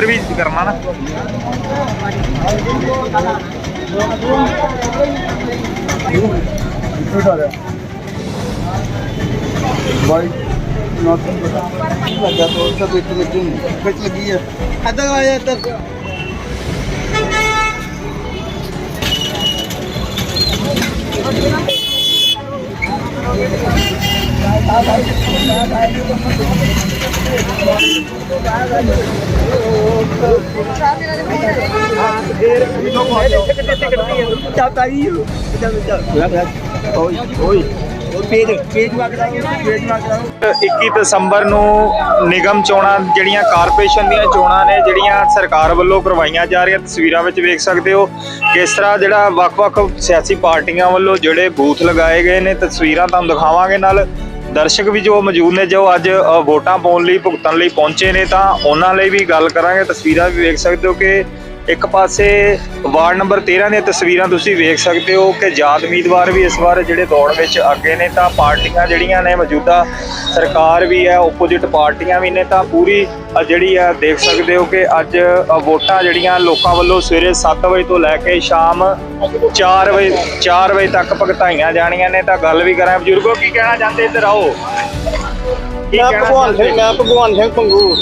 ਉਧਰ ਵੀ ਕਰਨਾ ਨਾ। ਬਾਈ ਨੋਟਨ ਲੱਗਾ ਤੋਂ ਸਭ ਇੱਕ ਲੱਗੀ ਫਿੱਟ ਲੱਗੀ ਹੈ ਅੱਧਾ ਆਇਆ ਇੱਧਰ। ਚਾਹਤਾ ਹੀ ਚੱਲ ਓਏ ਓਏ ਪੇਜ ਪੇਜ ਵਗਦਾ ਪੇਜ ਵਗਦਾ 21 ਦਸੰਬਰ ਨੂੰ ਨਿਗਮ ਚੋਣਾਂ ਜਿਹੜੀਆਂ ਕਾਰਪੋਰੇਸ਼ਨ ਦੀਆਂ ਚੋਣਾਂ ਨੇ, ਜਿਹੜੀਆਂ ਸਰਕਾਰ ਵੱਲੋਂ ਕਰਵਾਈਆਂ ਜਾ ਰਹੀਆਂ ਤਸਵੀਰਾਂ ਵਿੱਚ ਵੇਖ ਸਕਦੇ ਹੋ ਕਿਸ ਤਰ੍ਹਾਂ ਜਿਹੜਾ ਵੱਖ-ਵੱਖ ਸਿਆਸੀ ਪਾਰਟੀਆਂ ਵੱਲੋਂ ਜਿਹੜੇ ਬੂਥ ਲਗਾਏ ਗਏ ਨੇ, ਤਸਵੀਰਾਂ ਤੁਹਾਨੂੰ ਦਿਖਾਵਾਂਗੇ ਨਾਲ। ਦਰਸ਼ਕ ਵੀ ਜੋ ਮੌਜੂਦ ਨੇ, ਜੋ ਅੱਜ ਵੋਟਾਂ ਪਾਉਣ ਲਈ, ਭੁਗਤਣ ਲਈ ਪਹੁੰਚੇ ਨੇ, ਤਾਂ ਉਹਨਾਂ ਲਈ ਵੀ ਗੱਲ ਕਰਾਂਗੇ। ਤਸਵੀਰਾਂ ਵੀ ਵੇਖ ਸਕਦੇ ਹੋ ਕਿ ਇੱਕ ਪਾਸੇ ਵਾਰਡ ਨੰਬਰ 13 ਦੀਆਂ ਤਸਵੀਰਾਂ ਤੁਸੀਂ ਵੇਖ ਸਕਦੇ ਹੋ ਕਿ ਜਾਤ ਉਮੀਦਵਾਰ ਵੀ ਇਸ ਵਾਰ ਜਿਹੜੇ ਦੌੜ ਵਿੱਚ ਅੱਗੇ ਨੇ ਤਾਂ ਪਾਰਟੀਆਂ ਜਿਹੜੀਆਂ ਨੇ ਮੌਜੂਦਾ ਸਰਕਾਰ ਵੀ ਹੈ ਆਪੋਜੀਟ ਪਾਰਟੀਆਂ ਵੀ ਨੇ ਤਾਂ ਪੂਰੀ ਜਿਹੜੀ ਹੈ ਦੇਖ ਸਕਦੇ ਹੋ ਕਿ ਅੱਜ ਵੋਟਾਂ ਜਿਹੜੀਆਂ ਲੋਕਾਂ ਵੱਲੋਂ ਸਵੇਰੇ 7 ਵਜੇ ਤੋਂ ਲੈ ਕੇ ਸ਼ਾਮ 4 ਵਜੇ 4 ਵਜੇ ਤੱਕ ਭਗਤਾਈਆਂ ਜਾਣੀਆਂ ਨੇ ਤਾਂ ਗੱਲ ਵੀ ਕਰਾਂ। ਬਜ਼ੁਰਗੋ ਕੀ ਕਹਿਣਾ ਚਾਹੁੰਦੇ ਇੱਧਰ ਆਓ? ਮੈਂ ਭਗਵਾਨ? ਸਿੰਘ ਮੈਂ ਭਗਵਾਨ ਸਿੰਘ ਪੰਗੂ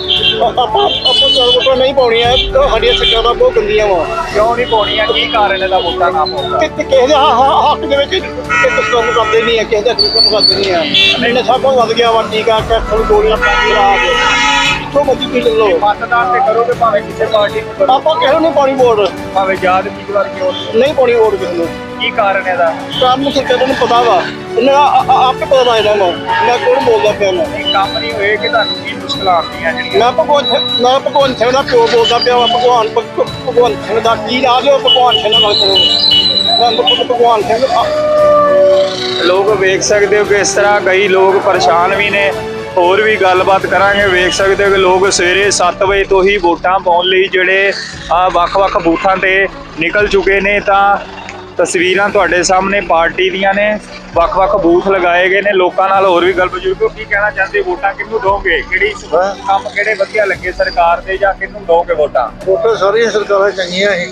ਆਪਾਂ ਆਪਾਂ ਸਰਵ ਨਹੀਂ ਪਾਉਣੀ ਹੈ ਤਾਂ ਸਾਡੀਆਂ ਸਰਕਾਰਾਂ ਬਹੁਤ ਗੰਦੀਆਂ ਵਾ। ਕਿਉਂ ਨਹੀਂ ਪਾਉਣੀਆਂ? ਕੀ ਕਾਰਨ ਇਹਦਾ ਵੋਟਾਂ ਨਾ ਪਾਉਣ ਦਾ ਕਿ ਕਿ ਕਿਸੇ ਦੇ ਹ- ਹ- ਹੱਕ ਦੇ ਵਿੱਚ ਇੱਕ ਕੰਮ ਕਰਦੇ ਨਹੀਂ ਹੈ ਕਿਸੇ ਦਾ ਕੋਈ ਕੰਮ ਕਰਦੇ ਨਹੀਂ ਹੈ ਇਹਨੇ ਸਭ ਤੋਂ ਵੱਧ ਗਿਆ ਵਾ ਟੀਕਾ ਕੈਪਸੂਲ ਗੋਲੀਆਂ ਪਾਣੀ ਪੀ ਮਤਦਾਨ ਤੇ ਕਰੋਗੇ ਭਾਵੇਂ ਕਿਸੇ ਪਾਰਟੀ ਨੂੰ ਕਰੋ ਆਪਾਂ ਕਿਸੇ ਨੂੰ ਨਹੀਂ ਪਾਣੀ ਵੋਟ। ਭਾਵੇਂ ਯਾਦ ਉਮੀਦਵਾਰ ਕਿਉਂ ਨਹੀਂ। ਨਹੀਂ ਪਾਣੀ ਵੋਟ ਕਿਸੇ ਨੂੰ। ਕੀ ਕਾਰਨ ਇਹਦਾ? ਕੰਮ ਸਰਕਾਰਾਂ ਨੂੰ ਪਤਾ ਵਾ। ਇਹਨਾਂ ਦਾ ਆ- ਆ- ਆਪੇ ਪਤਾ ਲੱਗਦਾ ਵਾ ਮੈਂ ਕੌਣ ਬੋਲਦਾ ਪਿਆ ਮੈਂ ਇਹ ਕੰਮ ਨਹੀਂ ਹੋਏ ਕਿ ਤੁਹਾਨੂੰ ਕੀ ਮੁਸ਼ਕਲਾਂ ਆਉਂਦੀਆਂ ਜਿਹੜੀਆਂ? ਮੈਂ ਭਗਵਾਨ ਸਿੰਘ- ਮੈਂ ਭਗਵਾਨ ਸਿੰਘ ਦਾ ਪਿਓ ਬੋਲਦਾ ਪਿਆ ਵਾ। ਭਗਵਾਨ ਭਗ- ਭਗਵਾਨ ਸਿੰਘ ਦਾ ਕੀ ਲਾ ਲਿਓ ਭਗਵਾਨ ਸਿੰਘ ਨਾਲ ਕਰੋ। ਮੈਂ ਭਗ- ਭਗਵਾਨ ਸਿੰਘ ਆ- ਲੋਕ ਵੇਖ ਸਕਦੇ ਹੋ ਕਿ ਇਸ ਤਰ੍ਹਾਂ ਕਈ ਲੋਕ ਪਰੇਸ਼ਾਨ ਵੀ ਨੇ। ਹੋਰ ਵੀ ਗੱਲਬਾਤ ਕਰਾਂਗੇ। ਵੇਖ ਸਕਦੇ ਹੋ ਕਿ ਲੋਕ ਸਵੇਰੇ 7 ਵਜੇ ਤੋਂ ਹੀ ਵੋਟਾਂ ਪਾਉਣ ਲਈ ਜਿਹੜੇ ਆ ਵੱਖ-ਵੱਖ ਬੂਥਾਂ ਤੇ ਨਿਕਲ ਚੁੱਕੇ ਨੇ ਤਾਂ ਤਸਵੀਰਾਂ ਤੁਹਾਡੇ ਸਾਹਮਣੇ ਪਾਰਟੀ ਦੀਆਂ ਨੇ ਵੱਖ-ਵੱਖ ਬੂਥ ਲਗਾਏ ਗਏ ਨੇ ਲੋਕਾਂ ਨਾਲ ਹੋਰ ਵੀ ਗੱਲ ਬਜ਼ੁਰਗੋ ਕੀ ਕਹਿਣਾ ਚਾਹੁੰਦੇ ਵੋਟਾਂ ਕਿਹਨੂੰ ਦੋਗੇ? ਕਿਹੜੀ? ਕੰਮ ਕਿਹੜੇ ਵਧੀਆ ਲੱਗੇ ਸਰਕਾਰ ਦੇ ਜਾਂ ਕਿਹਨੂੰ ਦੋਗੇ ਵੋਟਾਂ? ਵੋਟਾਂ ਸਾਰੀਆਂ ਸਰਕਾਰਾਂ ਚੰਗੀਆਂ ਹੈ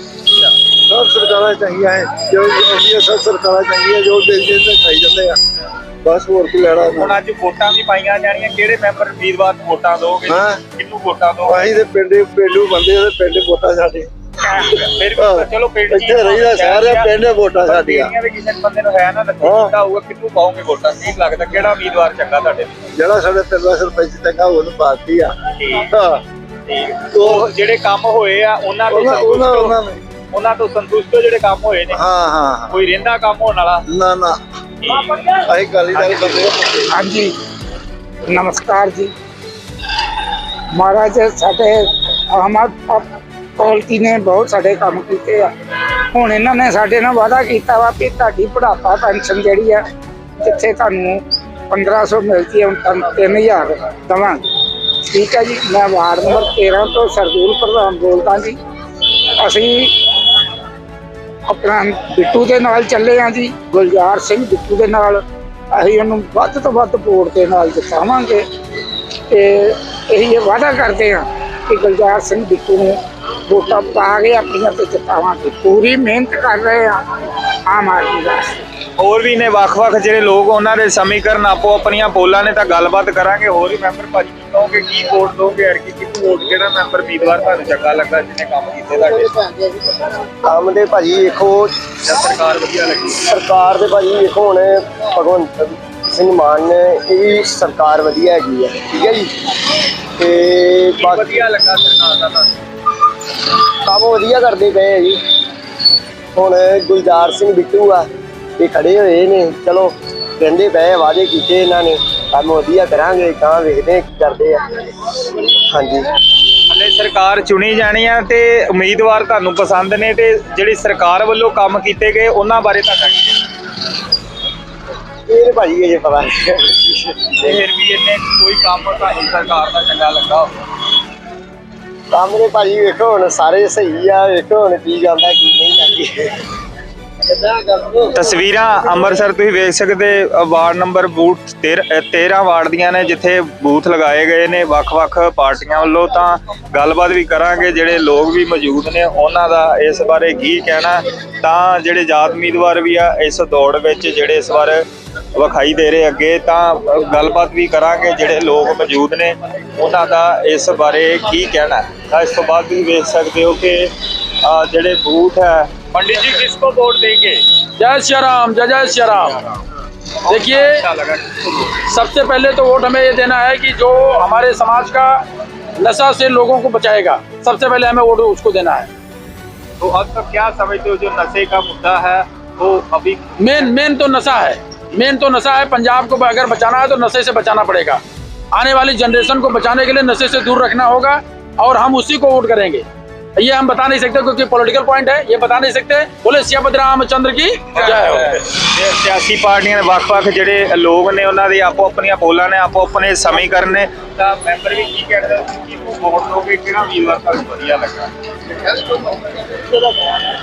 ਸਭ ਸਰਕਾਰਾਂ ਚੰਗੀਆਂ ਹੈ ਜੋ ਜੋ ਸਭ ਸਰਕਾਰਾਂ ਚੰਗੀਆਂ ਜੋ ਦੇ ਦੇ ਤੇ ਖਾਈ ਜਾਂਦੇ ਆ। ਬਸ ਹੋਰ ਕੀ ਲੈਣਾ ਹੁਣ ਅੱਜ ਵੋਟਾਂ ਵੀ ਪਾਈਆਂ ਜਾਣੀਆਂ ਕਿਹੜੇ ਮੈਂਬਰ ਨੂੰ ਵੋਟਾਂ ਦੋਗੇ। ਕਿਹਨੂੰ ਵੋਟਾਂ ਦੋਗੇ? ਅਸੀਂ ਤੇ ਪਿੰਡ ਪਿੰਡੂ ਬੰਦੇ ਤੇ ਪਿੰਡ ਵੋਟਾਂ ਸਾਡੇ। ਚਲੋ ਪਿੰਡ ਇੱਥੇ ਰਹੀਦਾ ਸਾਰੇ ਪਿੰਡ ਵੋਟਾਂ ਸਾਡੀਆਂ ਸਾਡੀਆਂ ਵੀ ਕਿਸੇ ਬੰਦੇ ਨੂੰ ਹੈ ਨਾ ਲੱਗੀ ਹਾਂ। ਕੀਤਾ ਹੋਊਗਾ ਕਿਹਨੂੰ ਪਾਓਗੇ ਵੋਟਾਂ ਕੀ ਲੱਗਦਾ ਕਿਹੜਾ ਉਮੀਦਵਾਰ ਚੰਗਾ ਤੁਹਾਡੇ? ਲਈ ਜਿਹੜਾ ਸਾਡੇ ਪਿੰਡ ਦਾ ਸਰਪੰਚ ਚੰਗਾ ਉਹਨੂੰ ਪਾਤੀ ਆ। ਠੀਕ। ਹਾਂ। ਠੀਕ। ਉਹ ਜਿਹੜੇ ਕੰਮ ਹੋਏ ਆ ਉਹਨਾਂ ਤੋਂ ਉਹਨਾਂ ਸੰਤੁਸ਼ਟ ਉਹਨਾਂ ਹੋ? ਉਹਨਾਂ ਨੇ ਉਹਨਾਂ ਤੋਂ ਸੰਤੁਸ਼ਟ ਹੋ ਜਿਹੜੇ ਕੰਮ ਹੋਏ ਨੇ। ਹਾਂ ਹਾਂ ਹਾਂ। ਕੋਈ ਰਹਿੰਦਾ ਕੰਮ ਹੋਣ ਵਾਲਾ? ਨਾ ਨਾ। ਅਸੀਂ ਗਾਲੀ ਨਾਲ ਬੰਦੇ ਆ। ਹਾਂਜੀ। ਨਮਸਕਾਰ ਜੀ। ਮਹਾਰਾਜ ਸਾਡੇ ਆਮਦ ਪਾਲਟੀ ਨੇ ਬਹੁਤ ਸਾਡੇ ਕੰਮ ਕੀਤੇ ਆ। ਹੁਣ ਇਹਨਾਂ ਨੇ ਸਾਡੇ ਨਾਲ ਵਾਅਦਾ ਕੀਤਾ ਵਾ ਕਿ ਤੁਹਾਡੀ ਬੁਢਾਪਾ ਪੈਨਸ਼ਨ ਜਿਹੜੀ ਆ, ਜਿੱਥੇ ਤੁਹਾਨੂੰ 1500 ਮਿਲਦੀ ਹੈ ਹੁਣ ਤੁਹਾਨੂੰ 3000 ਦਵਾਂਗੇ। ਠੀਕ ਹੈ ਜੀ, ਮੈਂ ਵਾਰਡ ਨੰਬਰ 13 ਤੋਂ ਸਰਦੂਲ ਪ੍ਰਧਾਨ ਬੋਲਦਾ ਜੀ। ਅਸੀਂ ਆਪਣਾ ਬਿੱਟੂ ਦੇ ਨਾਲ ਚੱਲੇ ਆ ਜੀ, ਗੁਲਜ਼ਾਰ ਸਿੰਘ ਬਿੱਟੂ ਦੇ ਨਾਲ। ਅਸੀਂ ਉਹਨੂੰ ਵੱਧ ਤੋਂ ਵੱਧ ਵੋਟ ਦੇ ਨਾਲ ਜਿਤਾਵਾਂਗੇ। ਤੇ ਇਹੀ ਇਹ ਵਾਅਦਾ ਕਰਦੇ ਆ ਕਿ ਗੁਲਜ਼ਾਰ ਸਿੰਘ ਬਿੱਟੂ ਨੂੰ ਵੋਟਾਂ ਪਾ ਕੇ ਆਪਣੀਆਂ ਤੇ ਜਿਤਾਵਾਂਗੇ ਪੂਰੀ ਮਿਹਨਤ ਕਰ ਰਹੇ ਆ ਆਮ ਆਦਮੀ ਵਾਸਤੇ। ਹੋਰ ਵੀ ਨੇ ਵੱਖ-ਵੱਖ ਜਿਹੜੇ ਲੋਕ ਉਹਨਾਂ ਦੇ ਸਮੀਕਰਨ ਆਪੋ ਆਪਣੀਆਂ ਬੋਲਾਂ ਨੇ ਤਾਂ ਗੱਲਬਾਤ ਕਰਾਂਗੇ ਹੋਰ ਵੀ ਮੈਂਬਰ ਭਾਜੀ ਕੀ ਕਹੋਗੇ ਕੀ ਵੋਟ ਦੋਗੇ ਅਰ ਕੀ ਕਿਹਨੂੰ ਵੋਟ ਕਿਹੜਾ ਮੈਂਬਰ ਉਮੀਦਵਾਰ ਤੁਹਾਨੂੰ ਚੰਗਾ ਲੱਗਾ ਜਿਹਨੇ ਕੰਮ ਕੀਤੇ ਤੁਹਾਡੇ? ਕੰਮ ਦੇ ਭਾਜੀ ਵੇਖੋ ਜਾਂ ਸਰਕਾਰ ਵਧੀਆ ਲੱਗੀ? ਸਰਕਾਰ ਦੇ ਭਾਜੀ ਵੇਖੋ ਹੁਣ ਭਗਵੰਤ ਸਿੰਘ ਮਾਨ ਨੇ ਇਹ ਵੀ ਸਰਕਾਰ ਵਧੀਆ ਹੈਗੀ ਹੈ ਠੀਕ ਹੈ ਜੀ? ਤੇ ਵਧੀਆ ਲੱਗਾ ਸਰਕਾਰ ਦਾ ਤੁਹਾਨੂੰ ਕੰਮ ਵਧੀਆ ਕਰਦੇ ਪਏ ਆ ਜੀ। ਹੁਣ ਗੁਲਜ਼ਾਰ ਸਿੰਘ ਬਿੱਟੂ ਆ ਇਹ ਖੜੇ ਹੋਏ ਨੇ। ਚਲੋ ਕਹਿੰਦੇ ਪਏ ਵਾਅਦੇ ਕੀਤੇ ਇਹਨਾਂ ਨੇ। ਕੰਮ ਵਧੀਆ ਕਰਾਂਗੇ ਤਾਂ ਵੇਖਦੇ ਕੀ ਕਰਦੇ ਆ। ਹਾਂਜੀ। ਹਲੇ ਸਰਕਾਰ ਚੁਣੀ ਜਾਣੀ ਆ ਤੇ ਉਮੀਦਵਾਰ ਤੁਹਾਨੂੰ ਪਸੰਦ ਨੇ ਤੇ ਜਿਹੜੀ ਸਰਕਾਰ ਵੱਲੋਂ ਕੰਮ ਕੀਤੇ ਗਏ ਉਹਨਾਂ ਬਾਰੇ ਤੁਹਾਡਾ ਕੀ? ਇਹ ਭਾਜੀ ਇਹ ਪਤਾ। ਨਹੀਂ ਫਿਰ ਵੀ ਇਹਨੇ ਕੋਈ ਕੰਮ ਤੁਹਾਨੂੰ ਸਰਕਾਰ ਦਾ ਚੰਗਾ ਲੱਗਾ ਹੋਵੇ ਕੰਮ ਦੇ ਭਾਜੀ ਵੇਖੋ ਹੁਣ ਸਾਰੇ ਸਹੀ ਆ, ਵੇਖੋ ਹੁਣ ਕੀ ਜਾਂਦਾ ਕੀ ਨਹੀਂ ਜਾਂਦੀ ਤਸਵੀਰਾਂ ਅੰਮ੍ਰਿਤਸਰ ਤੁਸੀਂ ਵੇਖ ਸਕਦੇ ਵਾਰਡ ਨੰਬਰ ਬੂਥ 13 13 ਵਾਰਡ ਦੀਆਂ ਨੇ, ਜਿੱਥੇ ਬੂਥ ਲਗਾਏ ਗਏ ਨੇ, ਵੱਖ-ਵੱਖ ਪਾਰਟੀਆਂ ਵੱਲੋਂ ਤਾਂ ਗੱਲਬਾਤ ਵੀ ਕਰਾਂਗੇ, ਜਿਹੜੇ ਲੋਕ ਵੀ ਮੌਜੂਦ ਨੇ, ਉਹਨਾਂ ਦਾ ਇਸ ਬਾਰੇ ਕੀ ਕਹਿਣਾ, ਤਾਂ ਜਿਹੜੇ ਜਾਤ ਉਮੀਦਵਾਰ ਵੀ ਆ, ਇਸ ਦੌੜ ਵਿੱਚ ਜਿਹੜੇ ਇਸ ਵਾਰ ਵਿਖਾਈ ਦੇ ਰਹੇ ਅੱਗੇ, ਤਾਂ ਗੱਲਬਾਤ ਵੀ ਕਰਾਂਗੇ, ਜਿਹੜੇ ਲੋਕ ਮੌਜੂਦ ਨੇ, ਉਹਨਾਂ ਦਾ ਇਸ ਬਾਰੇ ਕੀ ਕਹਿਣਾ। ਤਾਂ ਇਸ ਤੋਂ ਬਾਅਦ ਵੀ ਵੇਖ ਸਕਦੇ ਹੋ ਕਿ ਜਿਹੜੇ ਬੂਥ ਹੈ पंडित जी किसको वोट देंगे? जय श्री राम जय जय श्री राम देखिए सबसे पहले तो वोट हमें ये देना है कि जो हमारे समाज का नशा से लोगों को बचाएगा सबसे पहले हमें वोट उसको देना है। तो अब तक क्या समझते हो जो नशे का मुद्दा है वो अभी मेन मेन तो नशा है। मेन तो नशा है पंजाब को अगर बचाना है तो नशे से बचाना पड़ेगा। आने वाली जनरेशन को बचाने के लिए नशे से दूर रखना होगा और हम उसी को वोट करेंगे। ये हम बता नहीं सकते क्योंकि पॉलिटिकल पॉइंट है ये बता नहीं सकते बोले सियापत रामचंद्र की जय हो ਇਹ ਸਿਆਸੀ ਪਾਰਟੀਆਂ ਦੇ ਵੱਖ-ਵੱਖ ਜਿਹੜੇ ਲੋਕ ਨੇ ਉਹਨਾਂ ਦੀ ਆਪੋ ਆਪਣੀਆਂ ਪੋਲਾਂ ਨੇ ਆਪੋ ਆਪਣੇ ਸਮੀਕਰਨ ਨੇ ਤਾਂ ਮੈਂਬਰ ਵੀ ਕੀ ਕਹਿੰਦੇ ਕਿ ਉਹ ਵੋਟ ਦੋਗੇ ਕਿਹੜਾ ਉਮੀਦਵਾਰ ਤੁਹਾਨੂੰ ਵਧੀਆ ਲੱਗਾ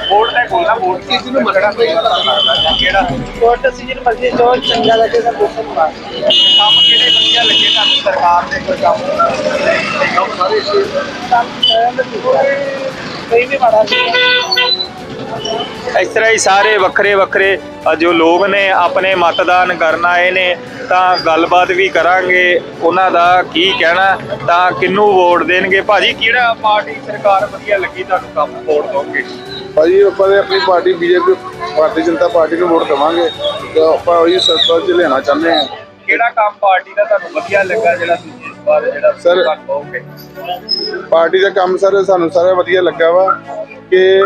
ਵੋਟ ਤੇ ਬੋਲਣਾ ਵੋਟ ਕਿਸ ਨੂੰ ਮਰਨਾ ਲੱਗਦਾ ਕਿਹੜਾ ਵੋਟ ਅਸੀਂ ਜਿਹਨੂੰ ਮਰਜ਼ੀ ਜੋ ਚੰਗਾ ਲੱਗੇ ਤਾਂ ਵੋਟ ਪਾ ਕੰਮ ਕਿਹੜੇ ਵਧੀਆ ਲੱਗੇ ਤੁਹਾਨੂੰ ਸਰਕਾਰ ਦੇ ਕੋਈ ਕੰਮ ਕੰਮ ਸਾਰੇ ਕੋਈ ਵੀ ਮਾੜਾ ਇਸ ਤਰ੍ਹਾਂ ਹੀ ਸਾਰੇ ਵੱਖਰੇ ਵੱਖਰੇ ਜੋ ਲੋਕ ਨੇ ਆਪਣੇ ਮਤਦਾਨ ਕਰਨ ਆਏ ਨੇ ਤਾਂ ਗੱਲਬਾਤ ਵੀ ਕਰਾਂਗੇ ਉਹਨਾਂ ਦਾ ਕੀ ਕਹਿਣਾ ਤਾਂ ਕਿੰਨੂੰ ਵੋਟ ਦੇਣਗੇ? ਭਾਜੀ ਕਿਹੜਾ ਪਾਰਟੀ ਸਰਕਾਰ ਵਧੀਆ ਲੱਗੀ ਤੁਹਾਨੂੰ ਕੰਮ ਵੋਟ ਦੋਗੇ ਭਾਜੀ ਆਪਾਂ ਤੇ ਆਪਣੀ party BJP Bharatiya Janata party ਨੂੰ ਵੋਟ ਦੇਵਾਂਗੇ। ਤੇ ਆਪਾਂ ਉਹੀ ਸਰਕਾਰ ਚ ਲੈਣਾ ਚਾਹੁੰਦੇ ਹਾਂ। ਕਿਹੜਾ ਕੰਮ ਪਾਰਟੀ ਦਾ ਤੁਹਾਨੂੰ ਵਧੀਆ ਲੱਗਾ ਜਿਹੜਾ ਤੁਸੀਂ ਜਿਹੜਾ ਦੋਗੇ ਪਾਰਟੀ ਦਾ ਕੰਮ ਸਰ ਸਾਨੂੰ ਸਾਰਾ ਵਧੀਆ ਲੱਗਾ ਵਾ ਕਿ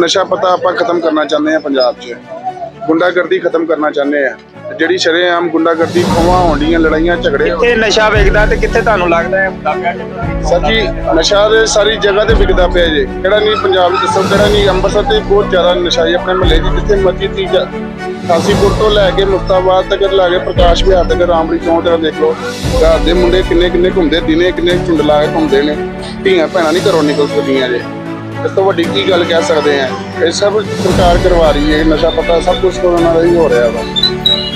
ਨਸ਼ਾ ਪਤਾ ਆਪਾਂ ਖਤਮ ਕਰਨਾ ਚਾਹੁੰਦੇ ਹਾਂ ਪੰਜਾਬ 'ਚ। ਗੁੰਡਾਗਰਦੀ ਖਤਮ ਕਰਨਾ ਚਾਹੁੰਦੇ ਆ ਜਿਹੜੀ ਸ਼ਰੇਆਮ ਗੁੰਡਾਗਰਦੀ ਖੋਵਾਂ ਹੋਣੀਆਂ ਲੜਾਈਆਂ ਝਗੜੇ ਕਿੱਥੇ ਨਸ਼ਾ ਵੇਚਦਾ ਤੇ ਕਿੱਥੇ ਤੁਹਾਨੂੰ ਲੱਗਦਾ ਹੈ ਹੁੰਦਾ ਪਿਆ ਕਿ ਸਰ ਜੀ ਨਸ਼ਾ ਦੇ ਸਾਰੀ ਜਗ੍ਹਾ ਤੇ ਵਿਕਦਾ ਪਿਆ ਜੇ। ਕਿਹੜਾ ਨਹੀਂ ਪੰਜਾਬ ਵਿੱਚ ਦੱਸੋ ਕਿਹੜਾ ਨਹੀਂ ਅੰਮ੍ਰਿਤਸਰ ਤੇ ਬਹੁਤ ਜ਼ਿਆਦਾ ਨਸ਼ਾ ਹੈ ਆਪਣੇ ਮਹੱਲੇ 'ਚ ਜਿੱਥੇ ਮਰਜ਼ੀ ਆ ਕਾਸੀਪੁਰ ਤੋਂ ਲੈ ਕੇ ਮੁਕਤਾਬਾਦ ਤੱਕ ਲੈ ਕੇ ਪ੍ਰਕਾਸ਼ ਵਿਹਾਰ ਤੱਕ ਰਾਮੜੀ ਚੌਂਕ ਤੱਕ ਦੇਖ। ਲਓ ਘਰ ਦੇ ਮੁੰਡੇ ਕਿੰਨੇ ਕਿੰਨੇ ਘੁੰਮਦੇ ਦਿਨੇ ਕਿੰਨੇ ਝੁੰਡ ਲਾ ਕੇ ਘੁੰਮਦੇ ਨੇ। ਧੀਆਂ ਭੈਣਾਂ ਨਹੀਂ ਘਰੋਂ ਨਿਕਲ ਸਕਦੀਆਂ ਜੇ। ਇਸ ਤੋਂ ਵੱਡੀ ਕੀ ਗੱਲ ਕਹਿ ਸਕਦੇ ਆ? ਇਹ ਸਭ ਸਰਕਾਰ ਕਰਵਾ ਰਹੀ ਹੈ ਨਸ਼ਾ ਪਤਾ ਸਭ ਕੁਝ ਉਹਨਾਂ ਦਾ ਹੀ ਹੋ ਰਿਹਾ ਵਾ।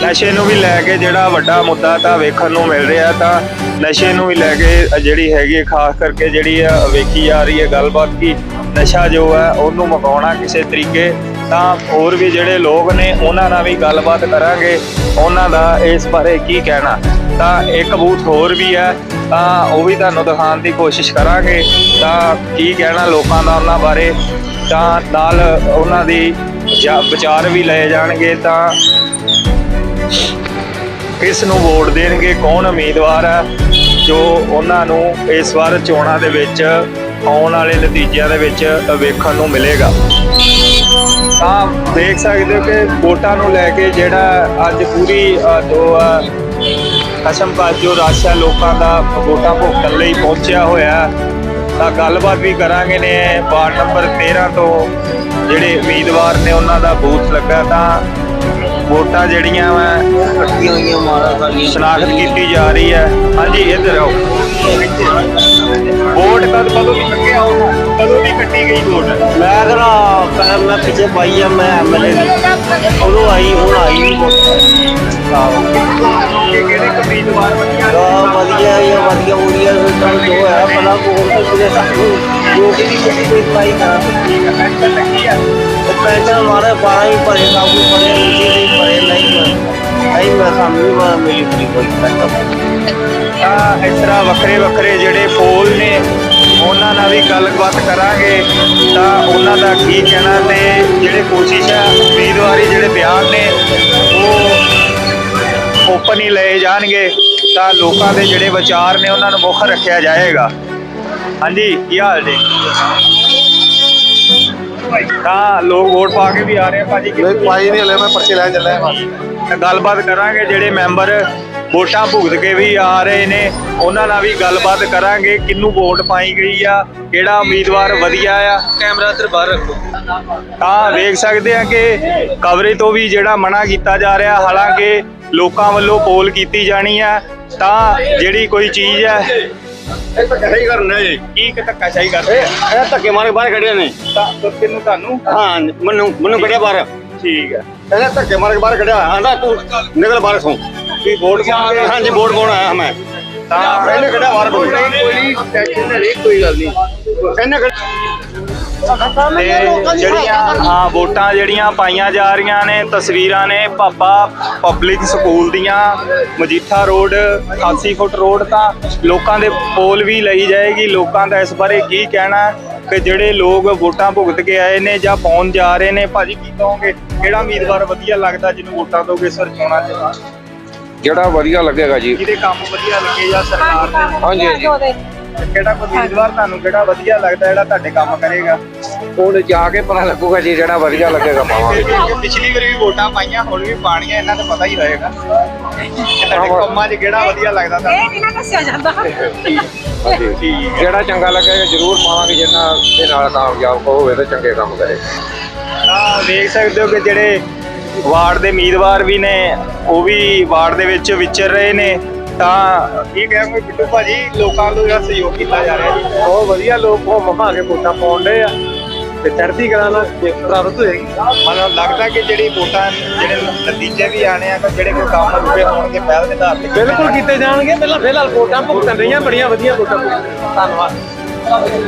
ਨਸ਼ੇ ਨੂੰ ਵੀ ਲੈ ਕੇ ਜਿਹੜਾ ਵੱਡਾ ਮੁੱਦਾ ਤਾਂ ਵੇਖਣ ਨੂੰ ਮਿਲ ਰਿਹਾ ਤਾਂ ਨਸ਼ੇ ਨੂੰ ਵੀ ਲੈ ਕੇ ਜਿਹੜੀ ਹੈਗੀ ਹੈ, ਖਾਸ ਕਰਕੇ ਜਿਹੜੀ ਆ ਵੇਖੀ ਜਾ ਰਹੀ ਹੈ ਗੱਲਬਾਤ ਕੀ ਨਸ਼ਾ ਜੋ ਹੈ ਉਹਨੂੰ ਮੁਕਾਉਣਾ ਕਿਸੇ ਤਰੀਕੇ ਤਾਂ ਹੋਰ ਵੀ ਜਿਹੜੇ ਲੋਕ ਨੇ, ਉਹਨਾਂ ਨਾਲ ਵੀ ਗੱਲਬਾਤ ਕਰਾਂਗੇ। ਉਹਨਾਂ ਦਾ ਇਸ ਬਾਰੇ ਕੀ ਕਹਿਣਾ। ਤਾਂ ਇੱਕ ਬੂਥ ਹੋਰ ਵੀ ਹੈ, ਤਾਂ ਉਹ ਵੀ ਤੁਹਾਨੂੰ ਦਿਖਾਉਣ ਦੀ ਕੋਸ਼ਿਸ਼ ਕਰਾਂਗੇ। ਤਾਂ ਕੀ ਕਹਿਣਾ ਲੋਕਾਂ ਦਾ ਉਹਨਾਂ ਬਾਰੇ? ਤਾਂ ਨਾਲ ਉਹਨਾਂ ਦੀ ਜਾ- ਵਿਚਾਰ ਵੀ ਲਏ ਜਾਣਗੇ, ਤਾਂ ਕਿਸ ਨੂੰ ਵੋਟ ਦੇਣਗੇ ਕੌਣ ਉਮੀਦਵਾਰ ਹੈ, ਜੋ ਉਹਨਾਂ ਨੂੰ ਇਸ ਵਾਰ ਚੋਣਾਂ ਦੇ ਵਿੱਚ ਆਉਣ ਵਾਲੇ ਨਤੀਜਿਆਂ ਦੇ ਵਿੱਚ ਵੇਖਣ ਨੂੰ ਮਿਲੇਗਾ। ਤਾਂ ਦੇਖ ਸਕਦੇ ਹੋ ਕਿ ਵੋਟਾਂ ਨੂੰ ਲੈ ਕੇ ਜਿਹੜਾ ਅੱਜ ਪੂਰੀ ਅ, ਜੋ ਕਸ਼ਮਕਸ਼ ਜੋ ਰਸ਼ ਹੈ ਲੋਕਾਂ ਦਾ ਵੋਟਾਂ ਭੁਗਤਣ ਲਈ ਪਹੁੰਚਿਆ ਹੋਇਆ ਤਾਂ ਗੱਲਬਾਤ ਵੀ ਕਰਾਂਗੇ ਨੇ ਵਾਰਡ ਨੰਬਰ 13 ਤੋਂ। ਜਿਹੜੇ ਉਮੀਦਵਾਰ ਨੇ ਉਹਨਾਂ ਦਾ ਬੂਥ ਲੱਗਾ ਤਾਂ ਵੋਟਾਂ ਜਿਹੜੀਆਂ ਵਾ ਕੱਟੀਆਂ ਹੋਈਆਂ ਮਾਰਾ ਸਾਡੀਆਂ ਸ਼ਨਾਖਤ ਕੀਤੀ ਜਾ ਰਹੀ ਹੈ। ਹਾਂਜੀ ਇੱਧਰ ਆਓ। ਵੋਟ ਕਦ ਕਦੋਂ ਦੀ ਕੱਟਿਆ ਕਦੋਂ ਦੀ ਕੱਟੀ ਗਈ ਵੋਟ? ਮੈਂ ਪੈਰ ਮੈਂ ਪਿੱਛੇ ਪਾਈ ਆ ਮੈਂ ਐਮਐਲਏ ਦੀ। ਉਦੋਂ ਆਈ ਹੁਣ ਆਈ ਨਹੀਂ ਉਮੀਦਵਾਰ ਵਧੀਆ ਆ ਵਧੀਆ ਇਹ ਵਧੀਆ ਉੜੀਆ ਜੋ ਹੈ ਭਲਾ ਕੋਲ ਤੋਂ ਜਿਹੜੇ ਸਾਨੂੰ ਜੋ ਕਿ ਨਹੀਂ ਕੋਈ ਪਾਈ ਨਾ ਪੈਸਾ ਮਾਰੇ 12 ਹੀ ਭਰੇ ਕਾਬੂ ਭਰੇ ਨਹੀਂ ਭਰੇ ਨਹੀਂ ਨਹੀਂ ਮੈਂ ਸਾਨੂੰ ਵੀ ਮਿਲੀ ਫਰੀ ਕੋਈ ਪੈਸਾ ਤਾਂ ਇਸ ਤਰ੍ਹਾਂ ਵੱਖਰੇ ਵੱਖਰੇ ਜਿਹੜੇ ਫੋਲ ਨੇ ਉਹਨਾਂ ਨਾਲ ਵੀ ਗੱਲਬਾਤ ਕਰਾਂਗੇ ਤਾਂ ਉਹਨਾਂ ਦਾ ਕੀ ਕਹਿਣਾ ਤੇ ਜਿਹੜੇ ਕੋਸ਼ਿਸ਼ ਆ ਉਮੀਦਵਾਰੀ ਜਿਹੜੇ ਬਿਆਨ ਨੇ ਉਹ ਓਪਨ ਹੀ ਲਏ ਜਾਣਗੇ ਤਾਂ ਲੋਕਾਂ ਦੇ ਜਿਹੜੇ ਵਿਚਾਰ ਨੇ ਉਹਨਾਂ ਨੂੰ ਮੁੱਖ ਰੱਖਿਆ ਜਾਏਗਾ। ਹਾਂਜੀ ਕੀ ਹਾਲ ਜੀ? ਤਾਂ ਲੋਕ ਵੋਟ ਪਾ ਕੇ ਵੀ ਆ ਰਹੇ ਆ ਭਾਜੀ ਨਹੀਂ ਪਾਈ ਨਹੀਂ ਹਲੇ ਮੈਂ ਪਰਚੇ ਲੈਣ ਚੱਲਿਆ ਹਾਂ। ਤਾਂ ਗੱਲਬਾਤ ਕਰਾਂਗੇ ਜਿਹੜੇ ਮੈਂਬਰ ਵੋਟਾਂ ਭੁਗਤ ਕੇ ਵੀ ਆ ਰਹੇ ਨੇ। ਉਹਨਾਂ ਨਾਲ ਵੀ ਗੱਲਬਾਤ ਕਰਾਂਗੇ ਕਿੰਨੂੰ ਵੋਟ ਪਾਈ ਗਈ ਆ ਕਿਹੜਾ ਉਮੀਦਵਾਰ ਵਧੀਆ ਆ। ਕੈਮਰਾ ਤੇ ਬਾਹਰ ਰੱਖੋ। ਤਾਂ ਵੇਖ ਸਕਦੇ ਆ ਕਿ ਕਵਰੇਜ ਤੋਂ ਵੀ ਜਿਹੜਾ ਮਨਾ ਕੀਤਾ ਜਾ ਰਿਹਾ ਹਾਲਾਂਕਿ ਲੋਕਾਂ ਵੱਲੋਂ ਪੋਲ ਕੀਤੀ ਜਾਣੀ ਆ ਤਾਂ ਜਿਹੜੀ ਕੋਈ ਚੀਜ਼ ਹੈ ਇਹ ਤਾਂ ਕਹੇ ਕਰਨਾ ਜੀ। ਕੀ ਕਿ ਧੱਕਾਸ਼ਾਹੀ ਕਰਦੇ ਇਹ ਇਹ ਧੱਕੇ ਮਾਰੇ ਬਾਹਰ ਖੜੇ ਨੇ। ਤਾਂ ਤਾਂ ਕਿਹਨੂੰ ਤੁਹਾਨੂੰ? ਹਾਂ ਮੈਨੂੰ ਮੈਨੂੰ ਕੱਢਿਆ ਬਾਹਰ। ਠੀਕ ਹੈ ਇਹਨੇ ਧੱਕੇ ਮਾਰੇ ਕੇ ਬਾਹਰ ਕੱਢਿਆ। ਆਂਦਾ ਤੂੰ ਨਿਕਲ ਬਾਹਰ ਸੋਂ ਵੀ ਵੋਟ ਪਾਉਂਗੇ ਹਾਂਜੀ ਵੋਟ ਪਾਉਣ ਆਇਆ ਮੈਂ? ਤਾਂ ਇਹਨੇ ਕੱਢਿਆ ਬਾਹਰ ਕੋਈ ਕੋਈ ਨਹੀਂ ਟੈਨਸ਼ਨ ਨਹੀਂ ਕੋਈ ਗੱਲ ਨਹੀਂ। ਤੇ ਜਿਹੜੀਆਂ ਹਾਂ ਵੋਟਾਂ ਜਿਹੜੀਆਂ ਪਾਈਆਂ ਜਾ ਰਹੀਆਂ ਨੇ ਤਸਵੀਰਾਂ ਨੇ ਪਾਪਾ ਪਬਲਿਕ ਸਕੂਲ ਦੀਆਂ ਮਜੀਠਾ ਰੋਡ 88 ਫੁੱਟ ਰੋਡ ਤਾਂ ਲੋਕਾਂ ਦੇ ਪੋਲ ਵੀ ਲਈ ਜਾਏਗੀ। ਲੋਕਾਂ ਦਾ ਇਸ ਬਾਰੇ ਕੀ ਕਹਿਣਾ ਹੈ ਕਿ ਜਿਹੜੇ ਲੋਕ ਵੋਟਾਂ ਭੁਗਤ ਕੇ ਆਏ ਨੇ ਜਾਂ ਪਾਉਣ ਜਾ ਰਹੇ ਨੇ ਭਾਜੀ ਕੀ ਕਹੋਗੇ? ਕਿਹੜਾ ਉਮੀਦਵਾਰ ਵਧੀਆ ਲੱਗਦਾ ਜਿਹਨੂੰ ਵੋਟਾਂ ਦੋਗੇ ਸਰ ਚੋਣਾਂ 'ਚ ਜਿਹੜਾ ਵਧੀਆ ਲੱਗੇਗਾ ਜੀ। ਜਿਹਦੇ ਕੰਮ ਵਧੀਆ ਲੱਗੇ ਜਾਂ ਸਰਕਾਰ ਦੇ। ਹਾਂਜੀ ਹਾਂਜੀ ਕਿਹੜਾ ਕੋਈ ਉਮੀਦਵਾਰ ਤੁਹਾਨੂੰ ਕਿਹੜਾ ਵਧੀਆ ਲੱਗਦਾ ਜਿਹੜਾ ਤੁਹਾਡੇ ਕੰਮ ਕਰੇਗਾ? ਹੁਣ ਜਾ ਕੇ ਪਤਾ ਲੱਗੂਗਾ ਜੀ ਜਿਹੜਾ ਵਧੀਆ ਲੱਗੇਗਾ ਪਾਵਾਂਗੇ। ਪਿਛਲੀ ਵਾਰੀ ਵੀ ਵੋਟਾਂ ਪਾਈਆਂ ਹੁਣ ਵੀ ਪਾਣੀਆਂ ਇਹਨਾਂ ਦਾ ਪਤਾ ਹੀ ਰਹੇਗਾ। ਕਿ ਤੁਹਾਡੇ ਕੰਮਾਂ 'ਚ ਕਿਹੜਾ ਵਧੀਆ ਲੱਗਦਾ ਤੁਹਾਨੂੰ? ਇਹ ਨਹੀਂ ਨਾ ਦੱਸਿਆ ਜਾਂਦਾ। ਹਾਂਜੀ ਜਿਹੜਾ ਚੰਗਾ ਲੱਗੇਗਾ ਜ਼ਰੂਰ ਪਾਵਾਂਗੇ ਜਿੰਨਾ ਦੇ ਨਾਲ ਕਾਮਯਾਬ ਹੋਵੇ ਤਾਂ ਚੰਗੇ ਕੰਮ ਕਰੇ। ਤਾਂ ਵੇਖ ਸਕਦੇ ਹੋ ਕਿ ਜਿਹੜੇ ਵਾਰਡ ਦੇ ਉਮੀਦਵਾਰ ਵੀ ਨੇ ਉਹ ਵੀ ਵਾਰਡ ਦੇ ਵਿੱਚ ਵਿਚਰ ਰਹੇ ਨੇ। ਤਾਂ ਕੀ ਕਹਾਂਗੇ ਬਿੱਟੂ ਭਾਜੀ ਲੋਕਾਂ ਨੂੰ ਜਿਹੜਾ ਸਹਿਯੋਗ ਕੀਤਾ ਜਾ ਰਿਹਾ ਜੀ। ਬਹੁਤ ਵਧੀਆ ਲੋਕ ਉਹ ਮਮਾ ਕੇ ਵੋਟਾਂ ਪਾਉਣ ਦੇ ਆ। ਤੇ ਚੜ੍ਹਦੀ ਕਲਾ ਨਾਲ ਪ੍ਰਾਪਤ ਹੋਏਗੀ। ਮੈਨੂੰ ਲੱਗਦਾ ਕਿ ਜਿਹੜੀ ਵੋਟਾਂ ਜਿਹੜੇ ਨਤੀਜੇ ਵੀ ਆਣੇ ਆ ਜਿਹੜੇ ਕੋਈ ਕੰਮ ਰੁਕੇ ਹੋਣਗੇ ਪਹਿਲ ਦੇ ਆਧਾਰ ਤੇ ਬਿਲਕੁਲ ਕੀਤੇ ਜਾਣਗੇ। ਪਹਿਲਾਂ ਫਿਲਹਾਲ ਵੋਟਾਂ ਭੁਗਤਣ ਰਹੀਆਂ ਬੜੀਆਂ ਵਧੀਆ ਵੋਟਾਂ ਧੰਨਵਾਦ।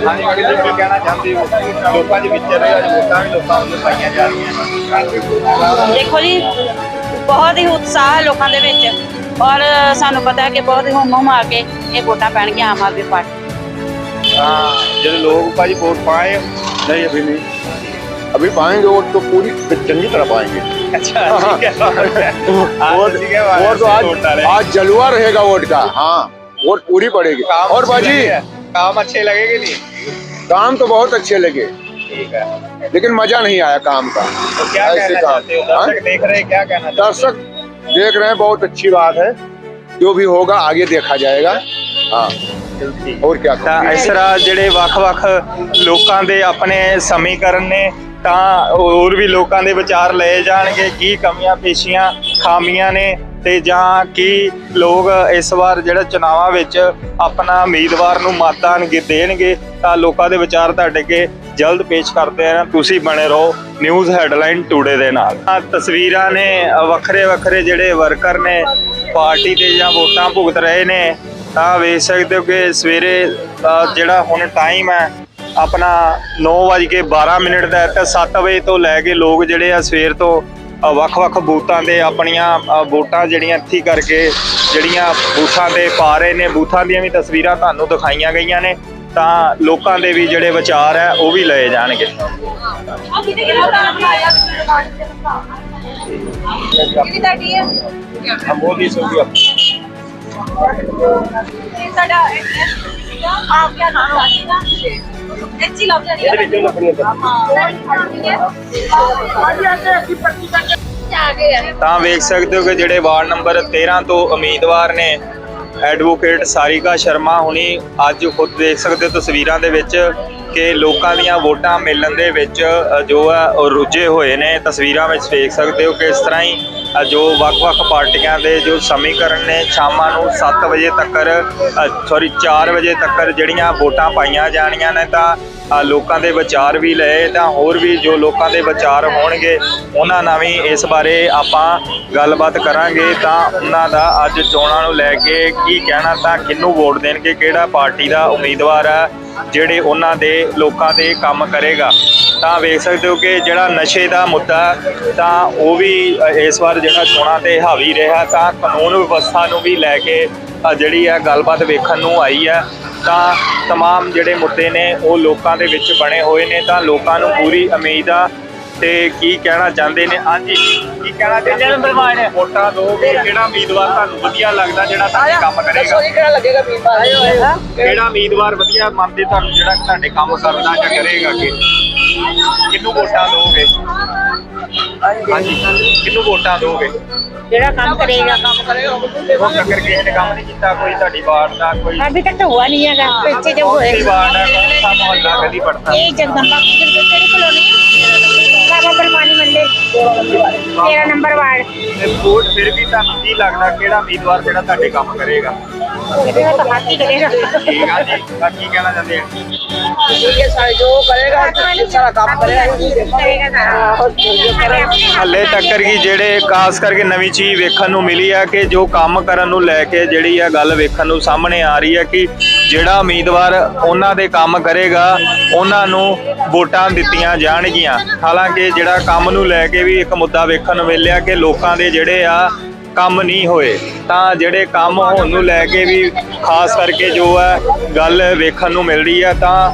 ਹਾਂਜੀ ਕਿ ਤੁਸੀਂ ਕੀ ਕਹਿਣਾ ਚਾਹੁੰਦੇ ਹੋ ਲੋਕਾਂ ਦੇ ਵਿੱਚ ਰਹੇ ਵੋਟਾਂ ਵੀ ਲੋਕਾਂ ਨੂੰ ਪਾਈਆਂ ਜਾ ਰਹੀਆਂ ਦੇਖੋ ਜੀ ਬਹੁਤ ਹੀ ਉਤਸ਼ਾਹ ਹੈ ਲੋਕਾਂ ਦੇ ਵਿੱਚ ਔਰ ਸਾਨੂੰ ਪਤਾ ਹੈ ਕਿ ਬਹੁਤ ਹੀ ਹੁਮ ਹੁਮਾ ਕੇ ਇਹ ਵੋਟਾਂ ਪੈਣਗੀਆਂ ਆਮ ਆਦਮੀ ਪਾਰਟੀ ਹਾਂ ਜਿਹੜੇ ਲੋਕ ਭਾਜੀ ਵੋਟ ਪਾਏ नहीं अभी नहीं अभी पाएंगे वोट तो पूरी चंगी तरह पाएंगे अच्छा ठीक है वोट ठीक है वोट तो आज आज जलवा रहेगा वोट का हाँ वोट पूरी पड़ेगी काम और अच्छे बाजी लगे हैं? काम अच्छे लगेंगे नहीं काम तो बहुत अच्छे लगे ठीक है लेकिन मजा नहीं आया काम का तो क्या ऐसे कहना काम। चाहते हो हाँ? दर्शक देख रहे हैं क्या कहना चाहते दर्शक देख रहे हैं बहुत अच्छी बात है जो भी होगा आगे देखा जाएगा हाँ और क्या ਤਾਂ ਇਸ ਤਰ੍ਹਾਂ ਜਿਹੜੇ ਵੱਖ-ਵੱਖ ਲੋਕਾਂ ਦੇ ਆਪਣੇ ਸਮੀਕਰਨ ਨੇ ਤਾਂ ਹੋਰ ਵੀ ਲੋਕਾਂ ਦੇ ਵਿਚਾਰ ਲਏ ਜਾਣਗੇ ਕੀ ਕਮੀਆਂ ਪੇਸ਼ੀਆਂ ਖਾਮੀਆਂ ਨੇ ਤੇ ਜਾਂ ਕੀ ਲੋਕ ਇਸ ਵਾਰ ਜਿਹੜਾ ਚੁਣਾਵਾਂ ਵਿੱਚ ਆਪਣਾ ਉਮੀਦਵਾਰ ਨੂੰ ਮਤਦਾਨ ਗੇ- ਦੇਣਗੇ, ਤਾਂ ਲੋਕਾਂ ਦੇ ਵਿਚਾਰ ਤੁਹਾਡੇ ਕੇ ਜਲਦ ਪੇਸ਼ ਕਰਦੇ ਆ ਤੁਸੀਂ ਬਣੇ ਰਹੋ ਨਿਊਜ਼ ਹੈਡਲਾਈਨ ਟੂਡੇ ਦੇ ਨਾਲ। ਆਹ ਤਸਵੀਰਾਂ ਨੇ ਵੱਖਰੇ ਵੱਖਰੇ ਜਿਹੜੇ ਵਰਕਰ ਨੇ, ਪਾਰਟੀ ਤੇ ਜਾਂ ਵੋਟਾਂ ਭੁਗਤ ਰਹੇ ਨੇ, ਤਾਂ ਵੇਖ ਸਕਦੇ ਹੋ ਕਿ ਸਵੇਰੇ ਜਿਹੜਾ ਹੁਣ ਟਾਈਮ ਹੈ, ਆਪਣਾ 9:12 ਮਿੰਟ ਦਾ ਹੈ, ਤੇ 7 ਵਜੇ ਤੋਂ ਲੈ ਕੇ ਲੋਕ ਜਿਹੜੇ ਆ ਸਵੇਰ ਤੋਂ ਵੱਖ-ਵੱਖ ਬੂਥਾਂ ਤੇ ਆਪਣੀਆਂ ਵੋਟਾਂ ਜਿਹੜੀਆਂ ਇੱਥੇ ਕਰਕੇ ਜਿਹੜੀਆਂ ਬੂਥਾਂ ਤੇ ਪਾ ਰਹੇ ਨੇ ਬੂਥਾਂ ਦੀਆਂ ਵੀ ਤਸਵੀਰਾਂ ਤੁਹਾਨੂੰ ਦਿਖਾਈਆਂ ਗਈਆਂ ਨੇ ਤਾਂ ਲੋਕਾਂ ਦੇ ਵੀ ਜਿਹੜੇ ਵਿਚਾਰ ਹੈ ਉਹ ਵੀ ਲਏ ਜਾਣਗੇ। ਮੋਦੀ ਸਾਡਾ ਆਪ ਕਿਆ ਨਾਮ ਹੈ? ਐਚੀ ਲੱਭ ਜਾਣੀ ਹੈ ਇਹਦੇ ਵਿੱਚੋਂ ਲੱਭਣੀ ਤਾਂ ਵੇਖ ਸਕਦੇ ਹੋ ਕਿ ਜਿਹੜੇ ਵਾਰਡ ਨੰਬਰ 13 ਤੋਂ ਉਮੀਦਵਾਰ ਨੇ ਐਡਵੋਕੇਟ ਸਾਰਿਕਾ ਸ਼ਰਮਾ ਹੁਣੀ ਅੱਜ ਖੁਦ ਦੇਖ ਸਕਦੇ ਹੋ ਤਸਵੀਰਾਂ ਦੇ ਵਿੱਚ ਕਿ ਲੋਕਾਂ ਦੀਆਂ ਵੋਟਾਂ ਮਿਲਣ ਦੇ ਵਿੱਚ ਜੋ ਹੈ ਉਹ ਰੁੱਝੇ ਹੋਏ ਨੇ। ਤਸਵੀਰਾਂ ਵਿੱਚ ਦੇਖ ਸਕਦੇ ਹੋ ਕਿ ਇਸ ਤਰ੍ਹਾਂ ਹੀ ਜੋ ਵੱਖ-ਵੱਖ ਪਾਰਟੀਆਂ ਦੇ ਜੋ ਸਮੀਕਰਨ ਨੇ, ਸ਼ਾਮਾਂ ਨੂੰ 7 ਵਜੇ ਤੱਕ ਸੌਰੀ 4 ਵਜੇ ਤੱਕ ਜਿਹੜੀਆਂ ਵੋਟਾਂ ਪਾਈਆਂ ਜਾਣੀਆਂ ਨੇ ਤਾਂ ਲੋਕਾਂ ਦੇ ਵਿਚਾਰ ਵੀ ਲਏ, ਤਾਂ ਹੋਰ ਵੀ ਜੋ ਲੋਕਾਂ ਦੇ ਵਿਚਾਰ ਹੋਣਗੇ, ਉਹਨਾਂ ਨਾਲ ਵੀ ਇਸ ਬਾਰੇ ਆਪਾਂ ਗੱਲਬਾਤ ਕਰਾਂਗੇ। ਤਾਂ ਉਹਨਾਂ ਦਾ ਅੱਜ ਚੋਣਾਂ ਨੂੰ ਲੈ ਕੇ ਕੀ ਕਹਿਣਾ, ਤਾਂ ਕਿਹਨੂੰ ਵੋਟ ਦੇਣਗੇ, ਕਿਹੜਾ ਪਾਰਟੀ ਦਾ ਉਮੀਦਵਾਰ ਆ, ਜਿਹੜੇ ਉਹਨਾਂ ਦੇ ਲੋਕਾਂ ਦੇ ਕੰਮ ਕਰੇਗਾ। ਤਾਂ ਵੇਖ ਸਕਦੇ ਹੋ ਕਿ ਜਿਹੜਾ ਨਸ਼ੇ ਦਾ ਮੁੱਦਾ ਤਾਂ ਉਹ ਵੀ ਅ, ਇਸ ਵਾਰ ਜਿਹੜਾ ਚੋਣਾਂ ਤੇ ਹਾਵੀ ਰਿਹਾ ਤਾਂ ਕਾਨੂੰਨ ਵਿਵਸਥਾ ਨੂੰ ਵੀ ਲੈ ਕੇ ਅ, ਜਿਹੜੀ ਹੈ ਗੱਲਬਾਤ ਵੇਖਣ ਨੂੰ ਆਈ ਹੈ ਤਾਂ तमाम ਜਿਹੜੇ ਮੁੱਦੇ ਨੇ ਉਹ ਲੋਕਾਂ ਦੇ ਵਿੱਚ ਬਣੇ ਹੋਏ ਨੇ ਤਾਂ ਲੋਕਾਂ ਨੂੰ ਪੂਰੀ ਉਮੀਦ ਆ ਤੇ ਕੀ ਕਹਿਣਾ ਚਾਹੁੰਦੇ ਨੇ ਹਾਂਜੀ ਕੀ ਕਹਿਣਾ ਚਾਹੁੰਦੇ ਨੇ ਬਲਵਾਨ ਵੋਟਾਂ ਦੋ ਕਿਹੜਾ ਉਮੀਦਵਾਰ ਤੁਹਾਨੂੰ ਵਧੀਆ ਲੱਗਦਾ ਜਿਹੜਾ ਤੁਹਾਡੇ ਕੰਮ ਕਰੇਗਾ ਕਿਹੜਾ ਲੱਗੇਗਾ ਵੀਰ ਕਿਹੜਾ ਉਮੀਦਵਾਰ ਵਧੀਆ ਮੰਨਦੇ ਤੁਹਾਨੂੰ ਜਿਹੜਾ ਤੁਹਾਡੇ ਕੰਮ ਕਰਦਾ ਜਾਂ ਕਰੇਗਾ ਕਿ ਕਿਹਨੂੰ ਵੋਟਾਂ ਦੋਗੇ ਹਾਂਜੀ ਕਿਹਨੂੰ ਵੋਟਾਂ ਦੋਗੇ ਜਿਹੜਾ ਕੰਮ ਕਰੇਗਾ ਹੁਣ ਤੱਕ ਕਿਸੇ ਨੇ ਕੰਮ ਨਹੀਂ ਕੀਤਾ ਕੋਈ ਤੁਹਾਡੀ ਵਾਰਡ ਦਾ ਕੋਈ अभी तक तो हुआ नहीं है पीछे जो कौन सी होएगा वार्ड है कौन सा मोहल्ला गली पड़ता है ये जगदम्बा किधर किधर कॉलोनी है ਬਾਬਾ ਬਰਮਾਨੀ ਮੰਡੇ 13 ਨੰਬਰ ਵਾਰਡ ਤੇ ਵੋਟ ਫਿਰ ਵੀ ਤੁਹਾਨੂੰ ਕੀ ਲੱਗਦਾ ਕਿਹੜਾ ਉਮੀਦਵਾਰ ਜਿਹੜਾ ਤੁਹਾਡੇ ਕੰਮ ਕਰੇਗਾ ਇਹਦੇ ਨਾਲ ਤਾਂ ਹੱਥ ਹੀ ਕਰੇਗਾ ਠੀਕ ਆ ਜੀ ਤਾਂ ਕੀ ਕਹਿਣਾ ਚਾਹੁੰਦੇ ਆ ਹੱਲੇ ਤੱਕਰ ਕੀ ਜਿਹੜੇ ਖਾਸ ਕਰਕੇ ਨਵੀਂ ਚੀਜ਼ ਵੇਖਣ ਨੂੰ ਮਿਲੀ ਆ ਕਿ ਜੋ ਕੰਮ ਕਰਨ ਨੂੰ ਲੈ ਕੇ ਜਿਹੜੀ ਆ ਗੱਲ ਵੇਖਣ ਨੂੰ ਸਾਹਮਣੇ ਆ ਰਹੀ ਹੈ ਕਿ ਜਿਹੜਾ ਉਮੀਦਵਾਰ ਉਹਨਾਂ ਦੇ ਕੰਮ ਕਰੇਗਾ ਉਹਨਾਂ ਨੂੰ ਵੋਟਾਂ ਦਿੱਤੀਆਂ ਜਾਣਗੀਆਂ। ਹਾਲਾਂਕਿ ਜਿਹੜਾ ਕੰਮ ਨੂੰ ਲੈ ਕੇ ਵੀ ਇੱਕ ਮੁੱਦਾ ਵੇਖਣ ਨੂੰ ਮਿਲਿਆ ਕਿ ਲੋਕਾਂ ਦੇ ਜਿਹੜੇ ਆ ਕੰਮ ਨਹੀਂ ਹੋਏ, ਤਾਂ ਜਿਹੜੇ ਕੰਮ ਹੋਣ ਨੂੰ ਲੈ ਕੇ ਵੀ ਖਾਸ ਕਰਕੇ ਜੋ ਹੈ ਗੱਲ ਵੇਖਣ ਨੂੰ ਮਿਲ ਰਹੀ ਹੈ, ਤਾਂ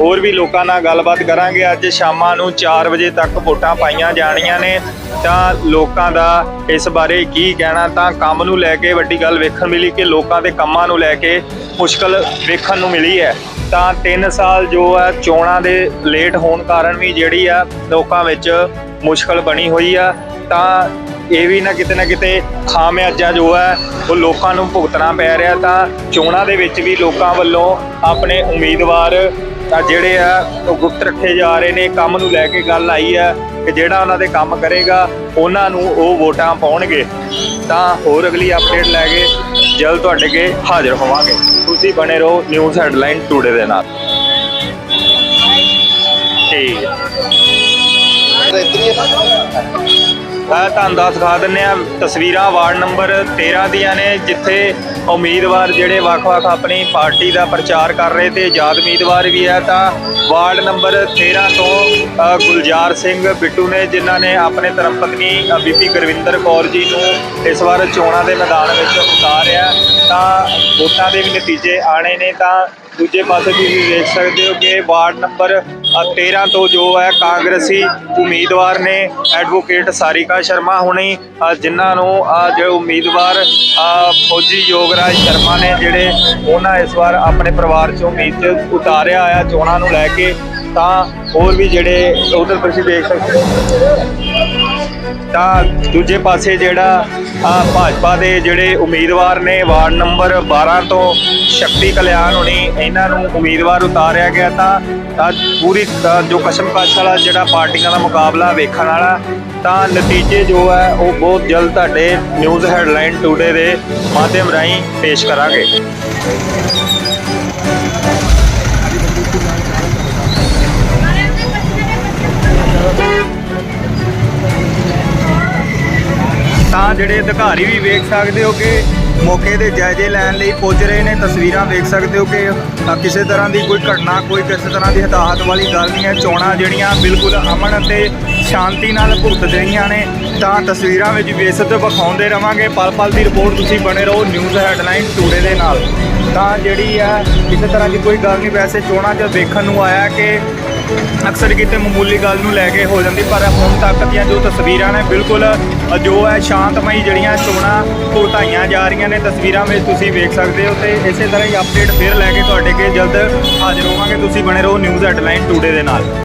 ਹੋਰ ਵੀ ਲੋਕਾਂ ਨਾਲ ਗੱਲਬਾਤ ਕਰਾਂਗੇ। ਅੱਜ ਸ਼ਾਮਾਂ ਨੂੰ 4 ਵਜੇ ਤੱਕ ਵੋਟਾਂ ਪਾਈਆਂ ਜਾਣੀਆਂ ਨੇ, ਤਾਂ ਲੋਕਾਂ ਦਾ ਇਸ ਬਾਰੇ ਕੀ ਕਹਿਣਾ, ਤਾਂ ਕੰਮ ਨੂੰ ਲੈ ਕੇ ਵੱਡੀ ਗੱਲ ਵੇਖਣ ਮਿਲੀ ਕਿ ਲੋਕਾਂ ਦੇ ਕੰਮਾਂ ਨੂੰ ਲੈ ਕੇ ਮੁਸ਼ਕਲ ਵੇਖਣ ਨੂੰ ਮਿਲੀ ਹੈ। ਤਾਂ 3 ਸਾਲ ਜੋ ਹੈ ਚੋਣਾਂ ਦੇ ਲੇਟ ਹੋਣ ਕਾਰਨ ਵੀ ਜਿਹੜੀ ਆ ਲੋਕਾਂ ਵਿੱਚ ਮੁਸ਼ਕਲ ਬਣੀ ਹੋਈ ਆ ਤਾਂ ਇਹ ਵੀ ਨਾ ਕਿਤੇ ਨਾ ਕਿਤੇ ਖਾਮਿਆਜਾ ਜੋ ਹੈ, ਉਹ ਲੋਕਾਂ ਨੂੰ ਭੁਗਤਣਾ ਪੈ ਰਿਹਾ ਤਾਂ ਚੋਣਾਂ ਦੇ ਵਿੱਚ ਵੀ ਲੋਕਾਂ ਵੱਲੋਂ ਆਪਣੇ ਉਮੀਦਵਾਰ ਆ ਜਿਹੜੇ ਆ, ਉਹ ਗੁਪਤ ਰੱਖੇ ਜਾ ਰਹੇ ਨੇ, ਕੰਮ ਨੂੰ ਲੈ ਕੇ ਗੱਲ ਆਈ ਹੈ ਕਿ ਜਿਹੜਾ ਉਹਨਾਂ ਦੇ ਕੰਮ ਕਰੇਗਾ, ਉਹਨਾਂ ਨੂੰ ਉਹ ਵੋਟਾਂ ਪਾਉਣਗੇ। ਤਾਂ ਹੋਰ ਅਗਲੀ ਅਪਡੇਟ ਲੈ ਕੇ ਜਲਦ ਤੁਹਾਡੇ ਕੇ ਹਾਜ਼ਰ ਹੋਵਾਂਗੇ। ਤੁਸੀਂ ਬਣੇ ਰਹੋ ਨਿਊਜ਼ ਹੈਡਲਾਈਨ ਟੂਡੇ ਦੇ ਨਾਲ। ਠੀਕ ਹੈ। ਆ ਤੁਹਾਨੂੰ ਦੱਸ ਦਿਖਾ ਦਿੰਨੇ ਆ ਤਸਵੀਰਾਂ ਵਾਰਡ ਨੰਬਰ 13 ਦੀਆਂ ਨੇ ਜਿੱਥੇ ਉਮੀਦਵਾਰ ਜਿਹੜੇ ਵੱਖ-ਵੱਖ ਆਪਣੀ ਪਾਰਟੀ ਦਾ ਪ੍ਰਚਾਰ ਕਰ ਰਹੇ ਤੇ ਆਜ਼ਾਦ ਉਮੀਦਵਾਰ ਵੀ ਹੈ ਤਾਂ ਵਾਰਡ ਨੰਬਰ 13 ਤੋਂ ਗੁਲਜ਼ਾਰ ਸਿੰਘ ਬਿੱਟੂ ਨੇ ਜਿਨ੍ਹਾਂ ਨੇ ਆਪਣੇ ਧਰਮ ਪਤਨੀ ਅ, ਬੀਬੀ ਗੁਰਵਿੰਦਰ ਕੌਰ ਜੀ ਨੂੰ ਇਸ ਵਾਰ ਚੋਣਾਂ ਦੇ ਮੈਦਾਨ ਵਿੱਚ ਉਤਾਰਿਆ। ਤਾਂ ਵੋਟਾਂ ਦੇ ਵੀ ਨਤੀਜੇ ਆਣੇ ਨੇ ਤਾਂ ਦੂਜੇ ਪਾਸੇ ਤੁਸੀਂ ਦੇਖ ਸਕਦੇ ਹੋ ਕਿ ਵਾਰਡ ਨੰਬਰ ਅ, 13 ਤੋਂ ਜੋ ਹੈ ਕਾਂਗਰਸੀ ਉਮੀਦਵਾਰ ਨੇ ਐਡਵੋਕੇਟ ਸਾਰਿਕਾ ਸ਼ਰਮਾ ਹੁਣੀ ਜਿਨ੍ਹਾਂ ਨੂੰ ਜੋ ਉਮੀਦਵਾਰ ਫੌਜੀ ਯੋਗਰਾਜ ਸ਼ਰਮਾ ਨੇ ਜਿਹੜੇ ਉਹਨਾਂ ਇਸ ਵਾਰ ਆਪਣੇ ਪਰਿਵਾਰ ਚੋਂ ਉਮੀਦ 'ਚ ਉਤਾਰਿਆ ਆ ਚੋਣਾਂ ਨੂੰ ਲੈ ਕੇ ਤਾਂ ਹੋਰ ਵੀ ਜਿਹੜੇ ਉਧਰ ਤੁਸੀਂ ਦੇਖ ਸਕਦੇ ਹੋ। ਤਾਂ ਦੂਜੇ ਪਾਸੇ ਜਿਹੜਾ ਆ ਭਾਜਪਾ ਦੇ ਜਿਹੜੇ ਉਮੀਦਵਾਰ ਨੇ, ਵਾਰਡ ਨੰਬਰ 12 ਤੋਂ ਸ਼ਕਤੀ ਕਲਿਆਣ ਹੋਣੀ, ਇਹਨਾਂ ਨੂੰ ਉਮੀਦਵਾਰ ਉਤਾਰਿਆ ਗਿਆ ਤਾਂ ਤਾਂ ਪੂਰੀ ਤਾਂ ਜੋ ਕਸ਼ਮਕਸ਼ ਵਾਲਾ ਜਿਹੜਾ ਪਾਰਟੀਆਂ ਦਾ ਮੁਕਾਬਲਾ ਵੇਖਣ ਵਾਲਾ, ਤਾਂ ਨਤੀਜੇ ਜੋ ਹੈ, ਉਹ ਬਹੁਤ ਜਲਦ ਤੁਹਾਡੇ ਨਿਊਜ਼ ਹੈਡਲਾਈਨ ਟੂਡੇ ਦੇ ਮਾਧਿਅਮ ਰਾਹੀਂ ਪੇਸ਼ ਕਰਾਂਗੇ। ਤਾਂ ਜਿਹੜੇ ਅਧਿਕਾਰੀ ਵੀ ਵੇਖ ਸਕਦੇ ਹੋ ਕਿ ਮੌਕੇ ਦੇ ਜਾਇਜ਼ੇ ਲੈਣ ਲਈ ਪੁੱਜ ਰਹੇ ਨੇ, ਤਸਵੀਰਾਂ ਵੇਖ ਸਕਦੇ ਹੋ ਕਿ ਕਿਸੇ ਤਰ੍ਹਾਂ ਦੀ ਕੋਈ ਘਟਨਾ, ਕੋਈ ਕਿਸੇ ਤਰ੍ਹਾਂ ਦੀ ਹਤਾਹਤ ਵਾਲੀ ਗੱਲ ਨਹੀਂ ਹੈ। ਚੋਣਾਂ ਜਿਹੜੀਆਂ ਬਿਲਕੁਲ ਅਮਨ ਅਤੇ ਸ਼ਾਂਤੀ ਨਾਲ ਭੁਗਤ ਰਹੀਆਂ ਨੇ, ਤਾਂ ਤਸਵੀਰਾਂ ਵਿੱਚ ਬੇਸਤ ਵਿਖਾਉਂਦੇ ਰਵਾਂਗੇ। ਪਲ ਪਲ ਦੀ ਰਿਪੋਰਟ ਤੁਸੀਂ ਬਣੇ ਰਹੋ ਨਿਊਜ਼ ਹੈਡਲਾਈਨ ਟੂਡੇ ਦੇ ਨਾਲ। ਤਾਂ ਜਿਹੜੀ ਹੈ, ਕਿਸੇ ਤਰ੍ਹਾਂ ਦੀ ਕੋਈ ਗੱਲ ਨਹੀਂ, ਵੈਸੇ ਚੋਣਾਂ 'ਚ ਵੇਖਣ ਨੂੰ ਆਇਆ ਕਿ ਅਕਸਰ ਕਿਤੇ ਮਾਮੂਲੀ ਗੱਲ ਨੂੰ ਲੈ ਕੇ ਹੋ ਜਾਂਦੀ, ਪਰ ਹੁਣ ਤੱਕ ਦੀਆਂ ਜੋ ਤਸਵੀਰਾਂ ਨੇ, ਬਿਲਕੁਲ ਜੋ ਹੈ ਸ਼ਾਂਤਮਈ ਜਿਹੜੀਆਂ ਚੋਣਾਂ ਭੁਗਤਾਈਆਂ ਜਾ ਰਹੀਆਂ ਨੇ ਤਸਵੀਰਾਂ ਵਿੱਚ ਤੁਸੀਂ ਵੇਖ ਸਕਦੇ ਹੋ ਤੇ ਇਸੇ ਤਰ੍ਹਾਂ ਹੀ ਅਪਡੇਟ ਫਿਰ ਲੈ ਕੇ ਤੁਹਾਡੇ ਅੱਗੇ ਜਲਦ ਹਾਜ਼ਰ ਹੋਵਾਂਗੇ। ਤੁਸੀਂ ਬਣੇ ਰਹੋ ਨਿਊਜ਼ ਹੈਡਲਾਈਨ ਟੂਡੇ ਦੇ ਨਾਲ।